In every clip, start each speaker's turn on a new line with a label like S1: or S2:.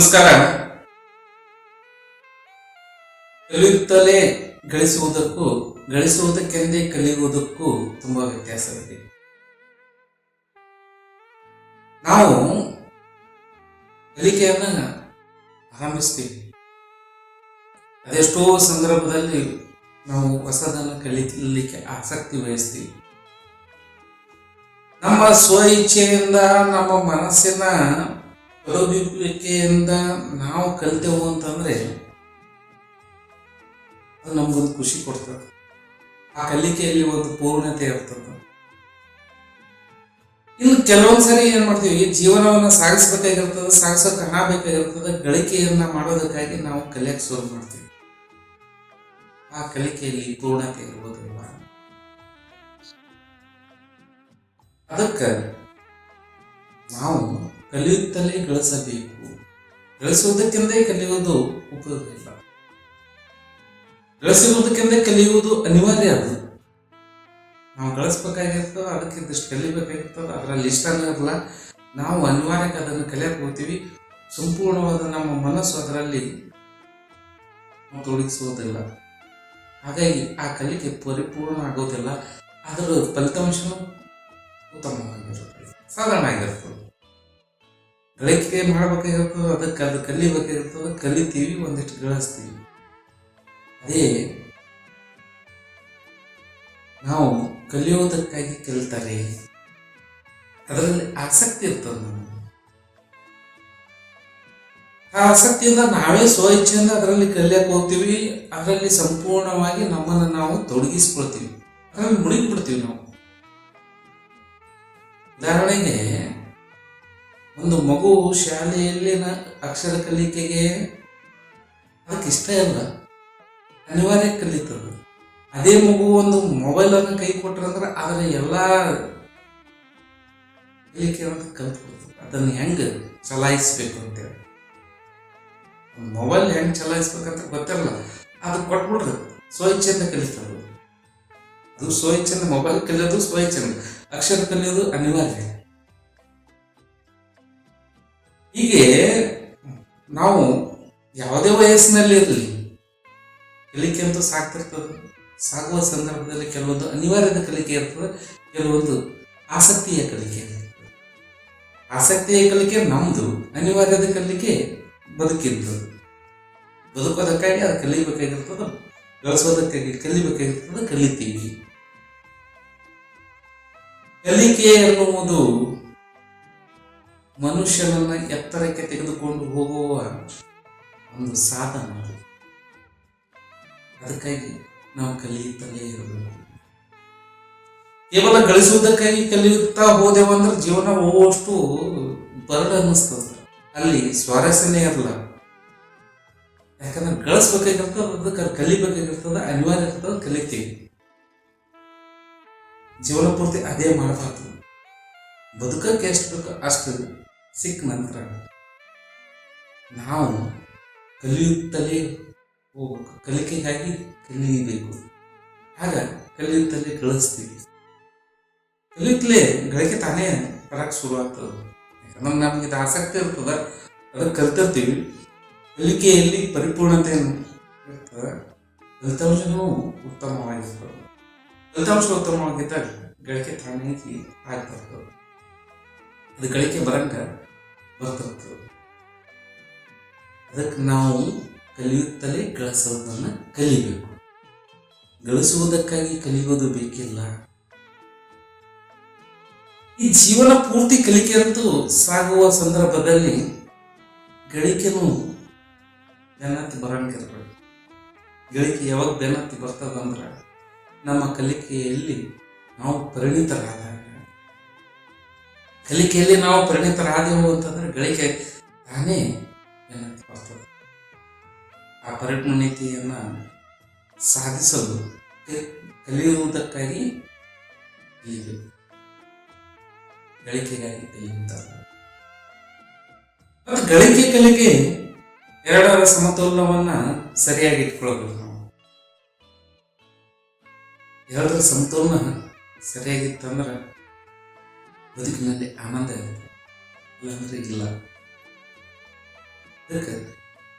S1: ನಮಸ್ಕಾರ. ಕಲಿಯುತ್ತಲೇ ಗಳಿಸುವುದಕ್ಕೂ, ಗಳಿಸುವುದಕ್ಕೆಂದೇ ಕಲಿಯುವುದಕ್ಕೂ ತುಂಬಾ ವ್ಯತ್ಯಾಸವಿದೆ. ನಾವು ಕಲಿಕೆಯನ್ನ ಆರಂಭಿಸ್ತೀವಿ. ಅದೆಷ್ಟೋ ಸಂದರ್ಭದಲ್ಲಿ ನಾವು ಹೊಸದನ್ನು ಕಲಿಲಿಕ್ಕೆ ಆಸಕ್ತಿ ವಹಿಸ್ತೀವಿ. ನಮ್ಮ ಸ್ವ ಇಚ್ಛೆಯಿಂದ ನಮ್ಮ ಮನಸ್ಸಿನ ಹೊರಬಿಂಬಿಕೆಯಿಂದ ನಾವು ಕಲಿತೆವು ಅಂತಂದ್ರೆ ಅದು ನಮಗೊಂದು ಖುಷಿ ಕೊಡ್ತದೆ. ಆ ಕಲಿಕೆಯಲ್ಲಿ ಒಂದು ಪೂರ್ಣತೆ ಇರ್ತದೆ. ಇನ್ನು ಕೆಲವೊಂದು ಸರಿ ಏನು ಮಾಡ್ತೀವಿ ಜೀವನವನ್ನ ಸಾಗಿಸ್ಬೇಕಾಗಿರ್ತದೆ, ಸಾಗಿಸೋಕೆ ಹಣ ಬೇಕಾಗಿರ್ತದೆ, ಗಳಿಕೆಯನ್ನು ಮಾಡೋದಕ್ಕಾಗಿ ನಾವು ಕಲಿಯಕ್ಕೆ ಶುರು ಮಾಡ್ತೀವಿ. ಆ ಕಲಿಕೆಯಲ್ಲಿ ಪೂರ್ಣತೆ ಇರುವುದಿಲ್ಲ. ಅದಕ್ಕೆ ನಾವು ಕಲಿಯುತ್ತಲೇ ಗಳಿಸಬೇಕು. ಗಳಿಸುವುದಕ್ಕೆಂದೇ ಕಲಿಯುವುದು ಉಪಯೋಗ ಇಲ್ಲ ಗಳಿಸುವುದಕ್ಕೆಂದೇ ಕಲಿಯುವುದು ಅನಿವಾರ್ಯ ಅದು. ನಾವು ಗಳಿಸ್ಬೇಕಾಗಿರ್ತದ, ಅದಕ್ಕೆ ಇದಿಷ್ಟು ಕಲಿಬೇಕಾಗಿರ್ತದ, ಅದರಲ್ಲಿ ಇಷ್ಟ ಇರಲ್ಲ ನಾವು ಅನಿವಾರ್ಯಕ್ಕೆ ಅದನ್ನು ಕಲಿಯಕ್ಕೆ ಹೋಗ್ತೀವಿ. ಸಂಪೂರ್ಣವಾದ ನಮ್ಮ ಮನಸ್ಸು ಅದರಲ್ಲಿ ತೊಡಗಿಸುವುದಿಲ್ಲ. ಹಾಗಾಗಿ ಆ ಕಲಿಕೆ ಪರಿಪೂರ್ಣ ಆಗೋದಿಲ್ಲ. ಅದರ ಫಲಿತಾಂಶನೂ ಉತ್ತಮವಾಗಿರುತ್ತದೆ ಸಾಧಾರಣ ಆಗಿರ್ತದೆ. ಗಳಿಕೆ ಮಾಡ್ಬೇಕಾಗಿರ್ತದೆ ಅದಕ್ಕೆ ಅದು ಕಲಿಬೇಕಾಗಿರ್ತದೆ ಕಲಿತೀವಿ, ಒಂದಿಷ್ಟು ಗಳಿಸ್ತೀವಿ. ಅದೇ ನಾವು ಕಲಿಯೋದಕ್ಕಾಗಿ ಕಲಿತಾರೆ. ಅದರಲ್ಲಿ ಆಸಕ್ತಿ ಇರ್ತದೆ ನಮಗೆ. ಆ ಆಸಕ್ತಿಯಿಂದ ನಾವೇ ಸ್ವ ಇಚ್ಛೆಯಿಂದ ಅದರಲ್ಲಿ ಕಲಿಯಕ್ಕೆ ಹೋಗ್ತೀವಿ, ಅದರಲ್ಲಿ ಸಂಪೂರ್ಣವಾಗಿ ನಮ್ಮನ್ನು ನಾವು ತೊಡಗಿಸ್ಕೊಳ್ತೀವಿ. ಅದರಲ್ಲಿ ಮುಳುಗಿಬಿಡ್ತೀವಿ ನಾವು. ಉದಾಹರಣೆಗೆ ಒಂದು ಮಗು ಶಾಲೆಯಲ್ಲಿನ ಅಕ್ಷರ ಕಲಿಕೆಗೆ ಅದಕ್ಕೆ ಇಷ್ಟ ಇಲ್ಲ. ಅನಿವಾರ್ಯ ಕಲಿತದ ಅದೇ. ಮಗು ಒಂದು ಮೊಬೈಲ್ ಅನ್ನು ಕೈ ಕೊಟ್ರಂದ್ರೆ ಅದರ ಎಲ್ಲ ಕಲಿಕೆ ಅಂತ ಕಲ್ತ್ಕೊಳ್ತದೆ ಅದನ್ನು ಹೆಂಗೆ ಚಲಾಯಿಸ್ಬೇಕು ಅಂತೇಳಿ ಮೊಬೈಲ್ ಹೆಂಗೆ ಚಲಾಯಿಸ್ಬೇಕಂತ ಗೊತ್ತಿರಲ್ಲ. ಅದು ಕೊಟ್ಬಿಡ್ರಿ ಸ್ವಇಚ್ಛೆಯಿಂದ ಕಲಿತದ ಅದು. ಸ್ವಇಚ್ಛೆಯಿಂದ ಮೊಬೈಲ್ ಕಲಿಯೋದು ಸ್ವಇಚ್ಛೆಯಿಂದ. ಅಕ್ಷರ ಕಲಿಯೋದು ಅನಿವಾರ್ಯ. ಹೀಗೆ ನಾವು ಯಾವುದೇ ವಯಸ್ಸಿನಲ್ಲಿ ಇರಲಿ, ಕಲಿಕೆ ಅಂತೂ ಸಾಕ್ತಿರ್ತದೆ. ಸಾಗುವ ಸಂದರ್ಭದಲ್ಲಿ ಕೆಲವೊಂದು ಅನಿವಾರ್ಯದ ಕಲಿಕೆ ಇರ್ತದೆ, ಕೆಲವೊಂದು ಆಸಕ್ತಿಯ ಕಲಿಕೆ ಆಸಕ್ತಿಯ ಕಲಿಕೆ ನಮ್ದು, ಅನಿವಾರ್ಯದ ಕಲಿಕೆ ಬದುಕಿದ್ದು. ಬದುಕೋದಕ್ಕಾಗಿ ಅದು ಕಲಿಬೇಕಾಗಿರ್ತದೆ ಗಳಿಸೋದಕ್ಕಾಗಿ ಕಲಿಬೇಕಾಗಿರ್ತದೆ, ಕಲಿತೀವಿ. ಕಲಿಕೆ ಎನ್ನುವುದು ಮನುಷ್ಯನನ್ನ ಎತ್ತರಕ್ಕೆ ತೆಗೆದುಕೊಂಡು ಹೋಗುವ ಒಂದು ಸಾಧನ ಅದು. ಅದಕ್ಕಾಗಿ ನಾವು ಕಲಿಯುತ್ತಲೇ ಇರಬೇಕು. ಕೇವಲ ಗಳಿಸುವುದಕ್ಕಾಗಿ ಕಲಿಯುತ್ತಾ ಹೋದೆವು ಅಂದ್ರೆ ಜೀವನ ಹೋಗುವಷ್ಟು ಬರಲ್ ಅನ್ನಿಸ್ತದ. ಅಲ್ಲಿ ಸ್ವಾರಸ್ಯನೇ ಇರಲ್ಲ. ಯಾಕಂದ್ರೆ ಗಳಿಸ್ಬೇಕಾಗಿರ್ತದ ಅದಕ್ಕೆ ಅದು ಕಲಿಬೇಕಾಗಿರ್ತದ, ಅನಿವಾರ್ಯ ಇರ್ತದ, ಕಲಿತೀವಿ. ಜೀವನ ಪೂರ್ತಿ ಅದೇ ಮಾಡಬಾರ್ದು. ಬದುಕಕ್ಕೆ ಎಷ್ಟು ಬೇಕು ಅಷ್ಟು ಸಿಕ್ಕ ನಂತರ ನಾವು ಕಲಿಯುತ್ತಲೇ ಹೋಗ್ಬೇಕು ಕಲಿಕೆಗಾಗಿ ಕಲಿಯಬೇಕು ಆಗ ಕಲಿಯುತ್ತಲೇ ಗಳಿಸ್ತೀವಿ ಕಲಿಯುತ್ತಲೇ ಗಳಿಕೆ ತಾನೇ ಬರಕ್ಕೆ ಶುರು ಆಗ್ತದೆ ಯಾಕಂದ್ರೆ ನಮ್ಗೆ ಇದು ಆಸಕ್ತಿ ಇರ್ತದ ಅದಕ್ಕೆ ಕಲ್ತಿರ್ತೀವಿ ಕಲಿಕೆಯಲ್ಲಿ ಪರಿಪೂರ್ಣತೆ ಇರ್ತದೆ ಫಲಿತಾಂಶನೂ ಉತ್ತಮವಾಗಿರ್ತದೆ ಫಲಿತಾಂಶ ಉತ್ತಮವಾಗಿದ್ದಾಗ ಗಳಿಕೆ ತಾನೇ ಆಗ್ತಿರ್ತದೆ ಅದು ಗಳಿಕೆ ಬರಂಗ ಬರ್ತಿರ್ತದೆ ಅದಕ್ಕೆ ನಾವು ಕಲಿಯುತ್ತಲೇ ಗಳಿಸೋದನ್ನು ಕಲಿಬೇಕು. ಗಳಿಸುವುದಕ್ಕಾಗಿ ಕಲಿಯೋದು ಬೇಕಿಲ್ಲ. ಈ ಜೀವನ ಪೂರ್ತಿ ಕಲಿಕೆ ಅಂತೂ ಸಾಗುವ ಸಂದರ್ಭದಲ್ಲಿ ಗಳಿಕೆನೂ ಬೆನ್ನತ್ತಿ ಬರಂಗಿರ್ಬೇಕು ಗಳಿಕೆ ಯಾವಾಗ ಬೆನ್ನತ್ತಿ ಬರ್ತದಂದ್ರೆ ನಮ್ಮ ಕಲಿಕೆಯಲ್ಲಿ ನಾವು ಪರಿಣಿತರಾದಾಗ ಕಲಿಕೆಯಲ್ಲಿ ನಾವು ಪರಿಣಿತರಾದೆವು ಅಂತಂದ್ರೆ ಗಳಿಕೆ ತಾನೇ ಬರ್ತದೆ ಆ ಪರಿಣತಿಯನ್ನ ಸಾಧಿಸಲು ಕಲಿಯುವುದಕ್ಕಾಗಿ ಕಲಿಬೇಕು ಗಳಿಕೆಗಾಗಿ ಕಲಿಯುತ್ತಾರೆ ಮತ್ತು ಗಳಿಕೆ ಕಲಿಕೆ ಎರಡರ ಸಮತೋಲನವನ್ನ ಸರಿಯಾಗಿ ಇಟ್ಕೊಳ್ಬೇಕು ನಾವು. ಎರಡರ ಸಮತೋಲನ ಸರಿಯಾಗಿತ್ತಂದ್ರೆ ಬದುಕಿನಲ್ಲಿ ಆನಂದ ಇರುತ್ತೆ ಇಲ್ಲಾಂದ್ರೆ ಇಲ್ಲ. ಅದಕ್ಕೆ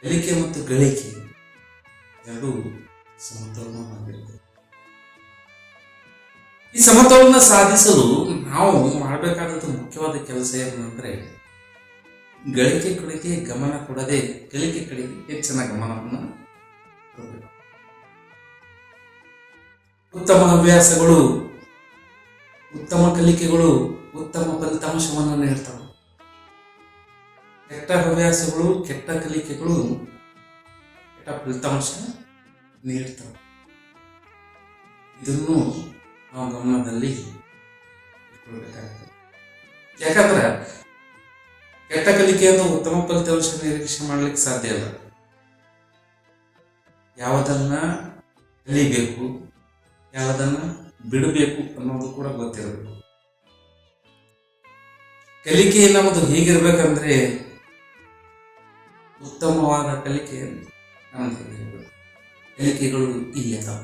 S1: ಗಳಿಕೆ ಮತ್ತು ಗಳಿಕೆ ಎರಡೂ ಸಮತೋಲನವಾಗಿರುತ್ತೆ. ಈ ಸಮತೋಲನ ಸಾಧಿಸಲು ನಾವು ಮಾಡಬೇಕಾದಂಥ ಮುಖ್ಯವಾದ ಕೆಲಸ ಏನಂದ್ರೆ, ಗಳಿಕೆ ಕಡೆಗೆ ಗಮನ ಕೊಡದೆ, ಗಳಿಕೆ ಕಡೆಗೆ ಹೆಚ್ಚಿನ ಗಮನವನ್ನು ಉತ್ತಮ ಹವ್ಯಾಸಗಳು, ಉತ್ತಮ ಕಲಿಕೆಗಳು ಫಲಿತಾಂಶವನ್ನು ನೀಡ್ತವೆ ಕೆಟ್ಟ ಹವ್ಯಾಸಗಳು, ಕೆಟ್ಟ ಕಲಿಕೆಗಳು ಕೆಟ್ಟ ಫಲಿತಾಂಶ ನೀಡ್ತವೆ. ಇದನ್ನು ನಾವು ಗಮನದಲ್ಲಿ ಇಟ್ಕೊಳ್ಬೇಕಾಗ್ತದೆ ಯಾಕಂದ್ರೆ ಕೆಟ್ಟ ಕಲಿಕೆಯನ್ನು ಉತ್ತಮ ಫಲಿತಾಂಶ ನಿರೀಕ್ಷೆ ಮಾಡಲಿಕ್ಕೆ ಸಾಧ್ಯ ಇಲ್ಲ. ಯಾವುದನ್ನ ಕಲಿಬೇಕು, ಯಾವುದನ್ನ ಬಿಡಬೇಕು ಅನ್ನೋದು ಕೂಡ ಗೊತ್ತಿರಬೇಕು. ಕಲಿಕೆ ನಮ್ಮದು ಹೇಗಿರ್ಬೇಕಂದ್ರೆ ಉತ್ತಮವಾದ ಕಲಿಕೆ ಕಲಿಕೆಗಳು ಇಲ್ಲಿ ಅದಾವ.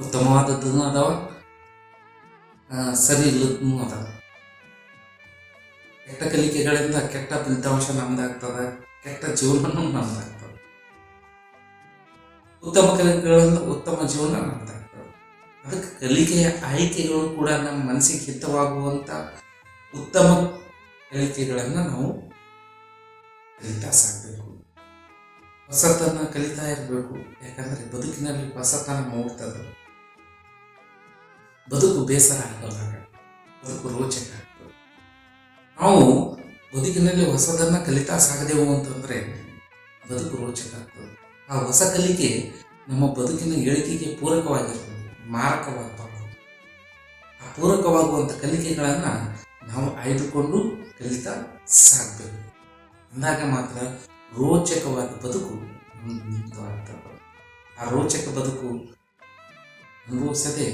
S1: ಉತ್ತಮವಾದದ್ದು ಅದಾವ. ಸರಿ ಇಲ್ಲದೂ ಅದಾವ. ಕೆಟ್ಟ ಕಲಿಕೆಗಳಿಂದ ಕೆಟ್ಟ ಫಲಿತಾಂಶ ನಮ್ದಾಗ್ತದ. ಕೆಟ್ಟ ಜೀವನವೂ ನಮ್ದಾಗ್ತದ. ಉತ್ತಮ ಕಲಿಕೆಗಳಿಂದ ಉತ್ತಮ ಜೀವನ ನಮ್ದಾಗ್ತದೆ. ಅದಕ್ಕೆ ಕಲಿಕೆಯ ಆಯ್ಕೆಗಳು ಕೂಡ ನಮ್ಮ ಮನಸ್ಸಿಗೆ ಹಿತವಾಗುವಂಥ ಉತ್ತಮ ಕಲಿಕೆಗಳನ್ನು ನಾವು ಕಲಿತಾ ಸಾಕಬೇಕು. ಹೊಸತನ ಕಲಿತಾ ಇರಬೇಕು. ಯಾಕಂದ್ರೆ ಬದುಕಿನಲ್ಲಿ ಹೊಸತನ ಮೂಡ್ತದೆ ಬದುಕು ಬೇಸರ ಆಗೋದಾಗ ಬದುಕು ರೋಚಕ ಆಗ್ತದೆ ನಾವು ಬದುಕಿನಲ್ಲಿ ಹೊಸದನ್ನು ಕಲಿತಾ ಸಾಗದೆವು ಅಂತಂದ್ರೆ ಬದುಕು ರೋಚಕ ಆಗ್ತದೆ. ಆ ಹೊಸ ಕಲಿಕೆ ನಮ್ಮ ಬದುಕಿನ ಏಳಿಗೆಗೆ ಪೂರಕವಾಗಿರ್ತದೆ. ಮಾರಕವಾಗಬಾರದು. ಆ ಪೂರಕವಾಗುವಂಥ ಕಲಿಕೆಗಳನ್ನು ನಾವು ಆಯ್ದುಕೊಂಡು ಕಲಿತಾ ಸಾಗಬೇಕು ಅಂದಾಗ ಮಾತ್ರ ರೋಚಕವಾದ ಬದುಕು ನಮ್ಮದಾಗ್ತದೆ ಆ ರೋಚಕ ಬದುಕು ಅನುಭವಿಸದೆ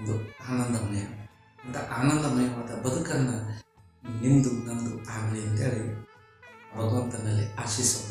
S1: ಒಂದು ಆನಂದಮಯ ಅಂತ ಆನಂದಮಯವಾದ ಬದುಕನ್ನು ನಿಂದು ನಂದು ಆಗಲಿ ಅಂತೇಳಿ ಭಗವಂತನಲ್ಲಿ ಧನ್ಯವಾದಗಳು